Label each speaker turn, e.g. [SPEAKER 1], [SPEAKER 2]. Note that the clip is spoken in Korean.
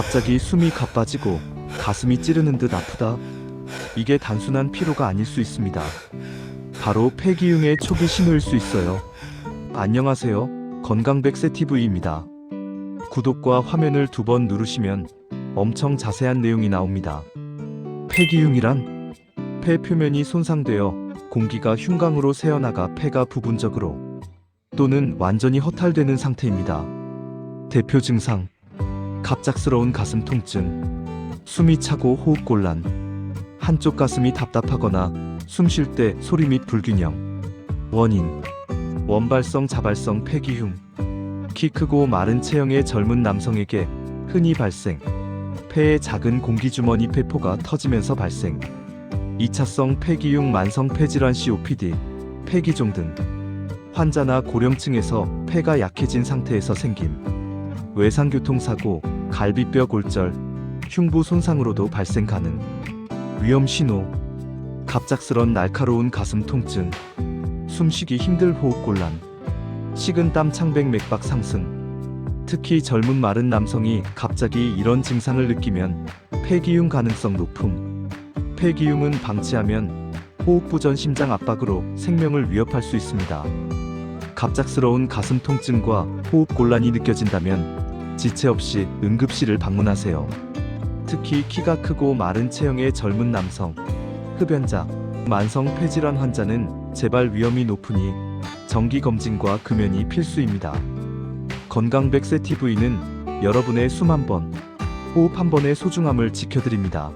[SPEAKER 1] 갑자기 숨이 가빠지고 가슴이 찌르는 듯 아프다. 이게 단순한 피로가 아닐 수 있습니다. 바로 폐기흉의 초기 신호일 수 있어요. 안녕하세요. 건강백세TV입니다. 구독과 화면을 두 번 누르시면 엄청 자세한 내용이 나옵니다. 폐기흉이란 폐 표면이 손상되어 공기가 흉강으로 새어나가 폐가 부분적으로 또는 완전히 허탈되는 상태입니다. 대표 증상 갑작스러운 가슴 통증, 숨이 차고 호흡 곤란, 한쪽 가슴이 답답하거나 숨 쉴 때 소리 및 불균형. 원인 원발성 자발성 폐기흉. 키 크고 마른 체형의 젊은 남성에게 흔히 발생. 폐에 작은 공기주머니 폐포가 터지면서 발생. 2차성 폐기흉 만성 폐질환 COPD, 폐기종 등. 환자나 고령층에서 폐가 약해진 상태에서 생김. 외상교통사고, 갈비뼈 골절, 흉부 손상으로도 발생 가능. 위험 신호. 갑작스런 날카로운 가슴 통증. 숨쉬기 힘들 호흡 곤란. 식은 땀 창백 맥박 상승. 특히 젊은 마른 남성이 갑자기 이런 증상을 느끼면 폐기흉 가능성 높음. 폐기흉은 방치하면 호흡부전 심장 압박으로 생명을 위협할 수 있습니다. 갑작스러운 가슴 통증과 호흡 곤란이 느껴진다면 지체 없이 응급실을 방문하세요. 특히 키가 크고 마른 체형의 젊은 남성, 흡연자, 만성 폐질환 환자는 재발 위험이 높으니 정기 검진과 금연이 필수입니다. 건강백세 TV는 여러분의 숨 한 번, 호흡 한 번의 소중함을 지켜드립니다.